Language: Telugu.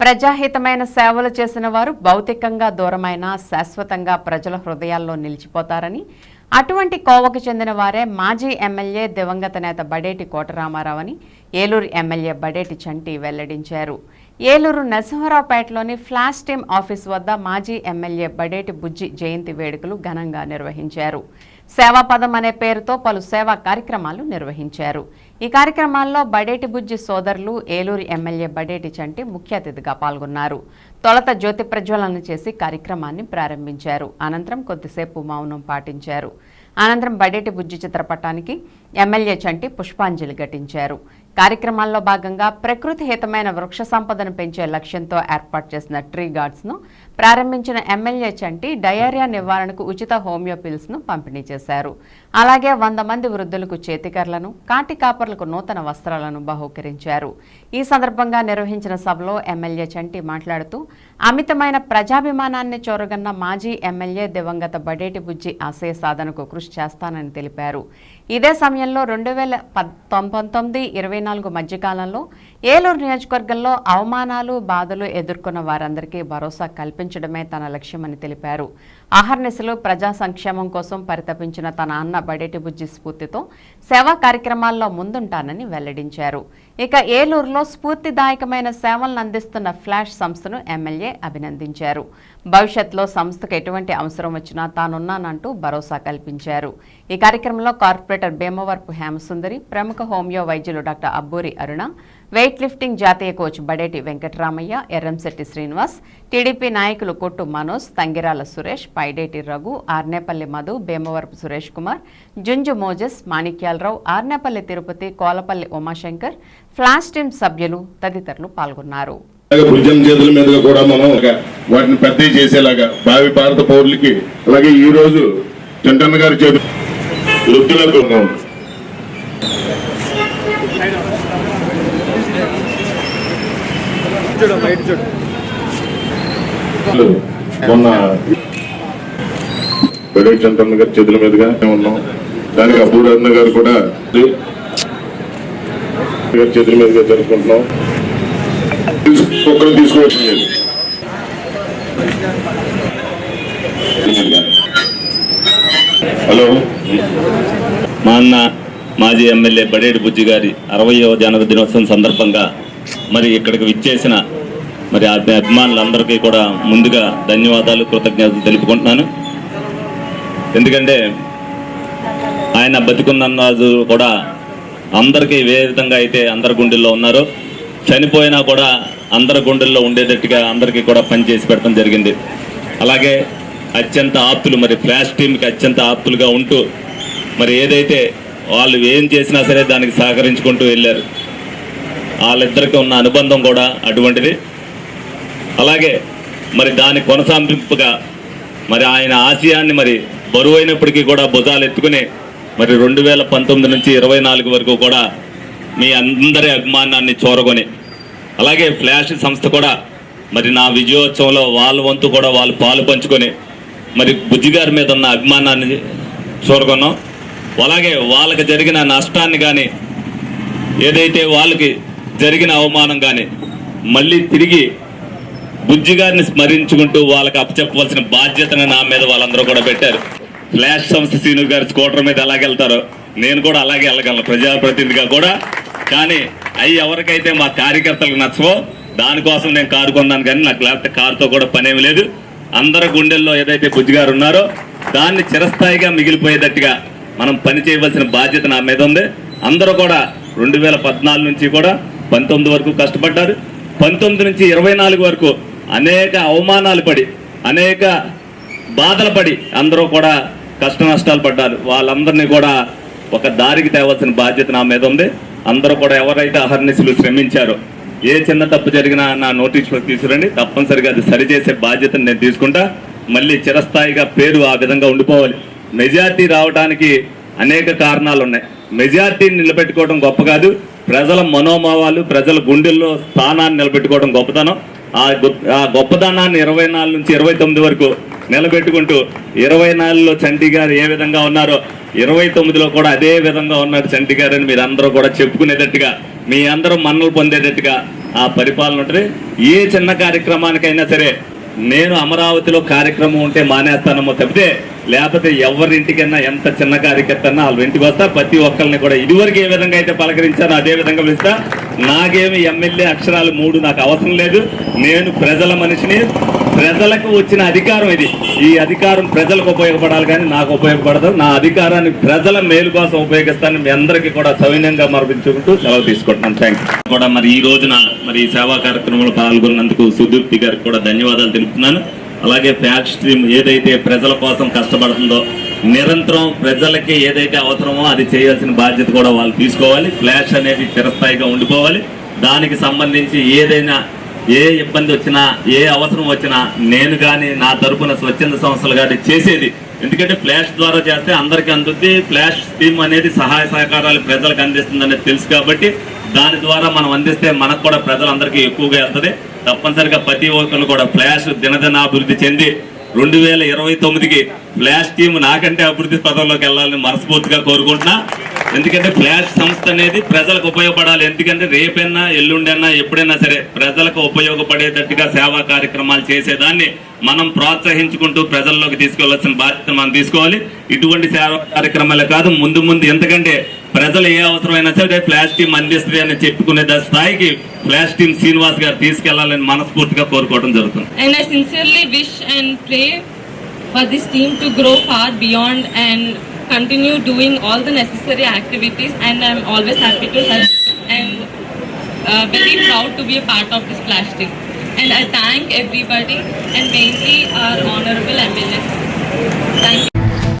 ప్రజాహితమైన సేవలు చేసిన వారు భౌతికంగా దూరమైన శాశ్వతంగా ప్రజల హృదయాల్లో నిలిచిపోతారని అటువంటి కోవకు చెందిన వారే మాజీ ఎమ్మెల్యే దివంగత నేత బడేటి కోటరామారావు అని ఏలూరు ఎమ్మెల్యే బడేటి చంటి వెల్లడించారు. ఏలూరు నరసింహరావుపేటలోని ఫ్లాష్ టీమ్ ఆఫీస్ వద్ద మాజీ ఎమ్మెల్యే బడేటి బుజ్జి జయంతి వేడుకలు ఘనంగా నిర్వహించారు. సేవాపదం అనే పేరుతో పలు సేవా కార్యక్రమాలు నిర్వహించారు. ఈ కార్యక్రమాల్లో బడేటి బుజ్జి సోదరులు ఏలూరు ఎమ్మెల్యే బడేటి చంటి ముఖ్య అతిథిగా పాల్గొన్నారు. తొలత జ్యోతి ప్రజ్వలన చేసి కార్యక్రమాన్ని ప్రారంభించారు. అనంతరం కొద్దిసేపు మౌనం పాటించారు. అనంతరం బడేటి బుజ్జి చిత్రపటానికి ఎమ్మెల్యే చంటి పుష్పాంజలి ఘటించారు. కార్యక్రమాల్లో భాగంగా ప్రకృతి హితమైన వృక్ష సంపదను పెంచే లక్ష్యంతో ఏర్పాటు చేసిన ట్రీ గార్డ్స్ను ప్రారంభించిన ఎమ్మెల్యే చంటి డయేరియా నివారణకు ఉచిత హోమియోపిల్స్ను పంపిణీ చేశారు. అలాగే వంద మంది వృద్ధులకు చేతికర్లను కాటి కాపర్లకు నూతన వస్త్రాలను బహూకరించారు. ఈ సందర్భంగా నిర్వహించిన సభలో ఎమ్మెల్యే చంటి మాట్లాడుతూ అమితమైన ప్రజాభిమానాన్ని చోరగన్న మాజీ ఎమ్మెల్యే దివంగత బడేటి బుజ్జి ఆశయ సాధనకు కృషి చేస్తానని తెలిపారు. ఇదే సమయంలో రెండు వేల పంతొమ్మిది ఇరవై నాలుగు మధ్యకాలంలో ఏలూరు నియోజకవర్గంలో అవమానాలు బాధలు ఎదుర్కొన్న వారందరికీ భరోసా కల్పించడమే తన లక్ష్యమని తెలిపారు. అహర్నిశలు ప్రజా సంక్షేమం కోసం పరితపించిన తన అన్న బడేటి బుజ్జి స్ఫూర్తితో సేవా కార్యక్రమాల్లో ముందుంటానని వెల్లడించారు. ఇక ఏలూరులో స్ఫూర్తిదాయకమైన సేవలను అందిస్తున్న ఫ్లాష్ సంస్థను ఎమ్మెల్యే అభినందించారు. భవిష్యత్లో సంస్థకు ఎటువంటి అవసరం వచ్చినా తానున్నానంటూ భరోసా కల్పించారు. ఈ కార్యక్రమంలో కార్పొరేటర్ భీమవరపు హేమసుందరి ప్రముఖ హోమియో వైద్యులు doctor Abburi Aruna weight lifting జాతీయ కోచ్ బడేటి వెంకటరామయ్య ఎర్రంశెట్టి శ్రీనివాస్ టీడీపీ నాయకులు Kottu Manoj Tangirala Suresh Paideti Raghu Arnepalli Madhu Bhimavarapu Suresh Kumar Junju Moses Manikyalarao Arnepalli Tirupati Kolapalli Umashankar flash team సభ్యులు తదితరులు పాల్గొన్నారు. భుజం చేతుల మీదుగా కూడా మనం వాటిని పెద్ద చేసేలాగా భావి భారత పౌరులకి అలాగే ఈ రోజు చంటన్న గారి వృద్ధులకు చూడు బయట చూడు. మొన్న బెడే చంద్రన్న గారి చేతుల మీదుగా ఉన్నాం. దానికి అబ్బూరన్న గారు కూడా గారి చేతుల మీదుగా జరుపుకుంటున్నాం. ఒక్కరు తీసుకోవచ్చు హలో. మా అన్న మాజీ ఎమ్మెల్యే బడేటి బుజ్జి గారి అరవయో జన్మ దినోత్సవం సందర్భంగా మరి ఇక్కడికి విచ్చేసిన మరి అభిమానులందరికీ కూడా ముందుగా ధన్యవాదాలు కృతజ్ఞతలు తెలుపుకుంటున్నాను. ఎందుకంటే ఆయన బతికున్న రోజు కూడా అందరికీ ఏ విధంగా అయితే అందరి గుండెల్లో ఉన్నారో. చనిపోయినా కూడా అందరి గుండెల్లో ఉండేటట్టుగా అందరికీ కూడా పనిచేసి పెట్టడం జరిగింది. అలాగే అత్యంత ఆప్తులు మరి ఫ్లాష్ టీంకి అత్యంత ఆప్తులుగా ఉంటూ మరి ఏదైతే వాళ్ళు ఏం చేసినా సరే దానికి సహకరించుకుంటూ వెళ్ళారు. వాళ్ళిద్దరికి ఉన్న అనుబంధం కూడా అటువంటిది. అలాగే మరి దాని కొనసాగింపుగా మరి ఆయన ఆశయాన్ని మరి బరువైనప్పటికీ కూడా భుజాలు ఎత్తుకుని మరి రెండు వేల పంతొమ్మిది నుంచి ఇరవై నాలుగు వరకు కూడా మీ అందరి అభిమానాన్ని చూరగొని అలాగే ఫ్లాష్ సంస్థ కూడా మరి నా విజయోత్సవంలో వాళ్ళ వంతు కూడా వాళ్ళు పాలు పంచుకొని మరి బుజ్జిగారి మీద ఉన్న అభిమానాన్ని చూరగొన్నాం. అలాగే వాళ్ళకి జరిగిన నష్టాన్ని కానీ ఏదైతే వాళ్ళకి జరిగిన అవమానం కానీ మళ్ళీ తిరిగి బుజ్జి గారిని స్మరించుకుంటూ వాళ్ళకి అప్పచెప్పవలసిన బాధ్యతను నా మీద వాళ్ళందరూ కూడా పెట్టారు. ఫ్లాష్ సంస్థ సీను గారు స్కూటర్ మీద ఎలాగ వెళ్తారో నేను కూడా అలాగే వెళ్ళగలను ప్రజాప్రతినిధిగా కూడా. కానీ అవి ఎవరికైతే మా కార్యకర్తలకు నచ్చవో దానికోసం నేను కారు కొన్నాను కానీ నాకు లేకపోతే కారుతో కూడా పనేమి లేదు. అందరి గుండెల్లో ఏదైతే బుజ్జి గారు ఉన్నారో దాన్ని చిరస్థాయిగా మిగిలిపోయేటట్టుగా మనం పని చేయవలసిన బాధ్యత నా మీద ఉంది. అందరూ కూడా రెండు వేల పద్నాలుగు నుంచి కూడా పంతొమ్మిది వరకు కష్టపడ్డారు. పంతొమ్మిది నుంచి ఇరవై నాలుగు వరకు అనేక అవమానాలు పడి అనేక బాధలు పడి అందరూ కూడా కష్ట నష్టాలు పడ్డారు. వాళ్ళందరినీ కూడా ఒక దారికి తేవాల్సిన బాధ్యత నా మీద ఉంది. అందరూ కూడా ఎవరైతే అహర్నిశలు శ్రమించారో ఏ చిన్న తప్పు జరిగినా నా నోటీసులకు తీసుకురండి. తప్పనిసరిగా అది సరిచేసే బాధ్యతను నేను తీసుకుంటా. మళ్ళీ చిరస్థాయిగా పేరు ఆ విధంగా ఉండిపోవాలి. మెజార్టీ రావడానికి అనేక కారణాలు ఉన్నాయి. మెజార్టీని నిలబెట్టుకోవడం గొప్ప కాదు. ప్రజల మనోభావాలు ప్రజల గుండెల్లో స్థానాన్ని నిలబెట్టుకోవడం గొప్పతనం. ఆ ఆ గొప్పదనాన్ని ఇరవై నాలుగు నుంచి ఇరవై తొమ్మిది వరకు నిలబెట్టుకుంటూ ఇరవై నాలుగులో చంటి గారు ఏ విధంగా ఉన్నారో ఇరవై తొమ్మిదిలో కూడా అదే విధంగా ఉన్నారు చంటి గారు అని మీరు అందరూ కూడా చెప్పుకునేటట్టుగా మీ అందరూ మన్నలు పొందేటట్టుగా ఆ పరిపాలన ఉంటుంది. ఏ చిన్న కార్యక్రమానికైనా సరే నేను అమరావతిలో కార్యక్రమం ఉంటే మానేస్తానమ్మో తప్పితే లేకపోతే ఎవరింటికైనా ఎంత చిన్న కార్యకర్తన్నా వాళ్ళ ఇంటికి వస్తా ప్రతి ఒక్కరిని కూడా ఇదివరకు ఏ విధంగా అయితే పలకరించానో అదే విధంగా పిలుస్తా. నాకేమి ఎమ్మెల్యే అక్షరాలు మూడు నాకు అవసరం లేదు. నేను ప్రజల మనిషిని ప్రజలకు వచ్చిన అధికారం ఇది. ఈ అధికారం ప్రజలకు ఉపయోగపడాలి కానీ నాకు ఉపయోగపడదు. నా అధికారాన్ని ప్రజల మేలు కోసం ఉపయోగిస్తాను మీ అందరికీ కూడా సౌన్యంగా మరపించుకుంటూ సెలవు తీసుకుంటున్నాను. థ్యాంక్ కూడా మరి ఈ రోజున మరి సేవా కార్యక్రమంలో పాల్గొన్నందుకు సుదీప్తి గారికి కూడా ధన్యవాదాలు తెలుపుతున్నాను. అలాగే ఫ్యాక్ స్ట్రీమ్ ఏదైతే ప్రజల కోసం కష్టపడుతుందో నిరంతరం ప్రజలకి ఏదైతే అవసరమో అది చేయాల్సిన బాధ్యత కూడా వాళ్ళు తీసుకోవాలి. ఫ్లాష్ అనేది చిరస్థాయిగా ఉండిపోవాలి. దానికి సంబంధించి ఏదైనా ఏ ఇబ్బంది వచ్చినా ఏ అవసరం వచ్చినా నేను కానీ నా తరపున స్వచ్ఛంద సంస్థలు కానీ చేసేది. ఎందుకంటే ఫ్లాష్ ద్వారా చేస్తే అందరికీ అందుద్ది. ఫ్లాష్ స్కీమ్ అనేది సహాయ సహకారాలు ప్రజలకు అందిస్తుంది తెలుసు కాబట్టి దాని ద్వారా మనం అందిస్తే మనకు కూడా ప్రజలందరికీ ఎక్కువగా వెళ్తుంది తప్పనిసరిగా ప్రతి ఒక్కరు కూడా ఫ్లాష్ దినదినాభివృద్ధి చెంది రెండు వేల ఇరవై తొమ్మిదికి ఫ్లాష్ టీమ్ నాకంటే అభివృద్ధి పదంలోకి వెళ్ళాలని మనస్ఫూర్తిగా కోరుకుంటున్నా. ఎందుకంటే ఫ్లాష్ సంస్థ అనేది ప్రజలకు ఉపయోగపడాలి. ఎందుకంటే రేపైనా ఎల్లుండైనా ఎప్పుడైనా సరే ప్రజలకు ఉపయోగపడేటట్టుగా సేవా కార్యక్రమాలు చేసేదాన్ని మనం ప్రోత్సహించుకుంటూ ప్రజల్లోకి తీసుకెళ్ళాల్సిన బాధ్యత మనం తీసుకోవాలి. ఇటువంటి సేవా కార్యక్రమాలే కాదు ముందు ముందు ఎందుకంటే ప్రజలు ఏ అవసరమైనా సరే ఫ్లాష్ టీమ్ అందిస్తుంది అని చెప్పుకునే దా స్థాయికి ఫ్లాష్ టీమ్ శ్రీనివాస్ గారు తీసుకెళ్ళాలని మనస్ఫూర్తిగా కోరుకోవడం జరుగుతుంది And I sincerely wish and pray for this team to grow far beyond and continue doing all the necessary activities. And I'm always happy to help and uh, very proud to be a part of this flash team. And I thank everybody and mainly our honorable MLA. Thank you.